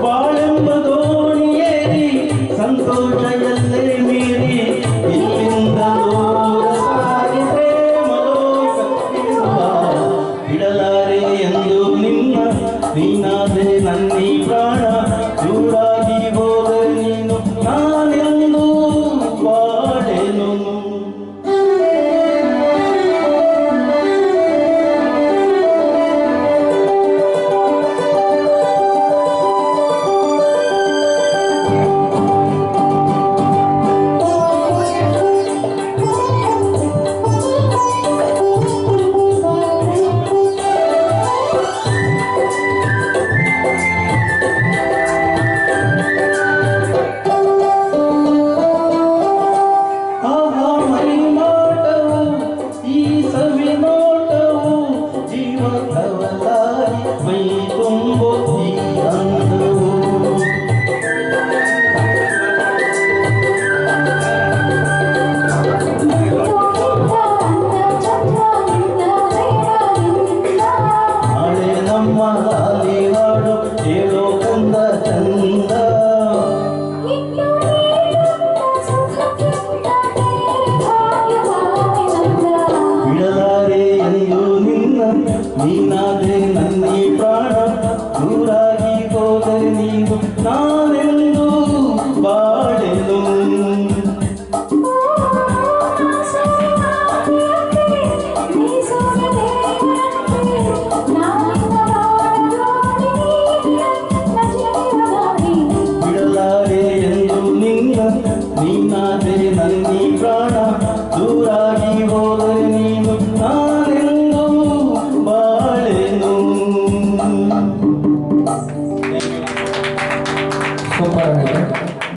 ಬಾಳೆಂಬ ದೋಣಿಯೇರಿ ಸಂತೋಷ ಎಲ್ಲೇ ಮೀರಿ ಇಲ್ಲಿಂದ ಸಾರಿದ್ರೆ ಬಿಡಲಾರೆ ಎಂದು ನಿನ್ನ ನೀನಾದರೆ ನನ್ನಿ ಪ್ರಾಣ. मेरे मन की प्राणा।